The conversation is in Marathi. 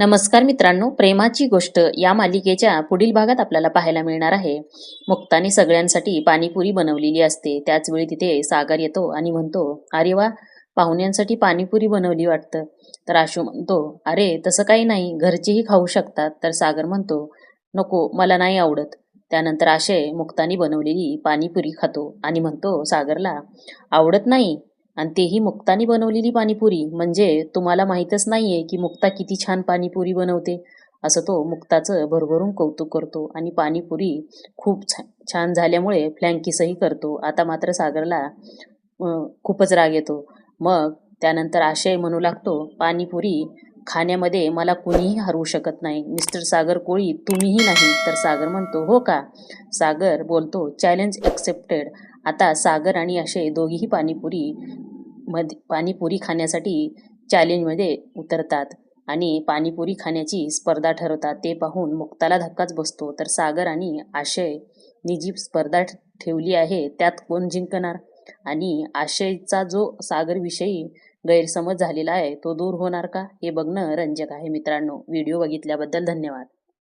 नमस्कार मित्रांनो प्रेमाची गोष्ट या मालिकेच्या पुढील भागात आपल्याला पाहायला मिळणार आहे. मुक्ताने सगळ्यांसाठी पाणीपुरी बनवलेली असते. त्याच वेळी तिथे सागर येतो आणि म्हणतो अरे वा पाहुण्यांसाठी पाणीपुरी बनवली वाटतं. तर आशू म्हणतो अरे तसं काही नाही घरचेही खाऊ शकतात. तर सागर म्हणतो नको मला नाही आवडत. त्यानंतर आशय मुक्तानी बनवलेली पाणीपुरी खातो आणि म्हणतो सागरला आवडत नाही आणि तेही मुक्तानी बनवलेली पाणीपुरी. म्हणजे तुम्हाला माहीतच नाहीये की मुक्ता किती छान पाणीपुरी बनवते. असं तो मुक्ताचं भरभरून कौतुक करतो आणि पाणीपुरी खूप छा छान झाल्यामुळे फ्लँकीसही करतो. आता मात्र सागरला खूपच राग येतो. मग त्यानंतर आशय म्हणू लागतो पाणीपुरी खाण्यामध्ये मला कुणीही हरवू शकत नाही. मिस्टर सागर कोळी तुम्हीही नाही. तर सागर म्हणतो हो का? सागर बोलतो चॅलेंज ॲक्सेप्टेड. आता सागर आणि अशय दोघीही पाणीपुरी मध पाणीपुरी खाण्यासाठी चॅलेंजमध्ये उतरतात आणि पाणीपुरी खाण्याची स्पर्धा ठरवतात. ते पाहून मुक्ताला धक्काच बसतो. तर सागर आणि आशयनी जी स्पर्धा ठेवली आहे त्यात कोण जिंकणार? आणि आशयचा जो सागरविषयी गैरसमज झालेला आहे तो दूर होणार का? हे बघणं रंजक आहे मित्रांनो. व्हिडिओ बघितल्याबद्दल धन्यवाद.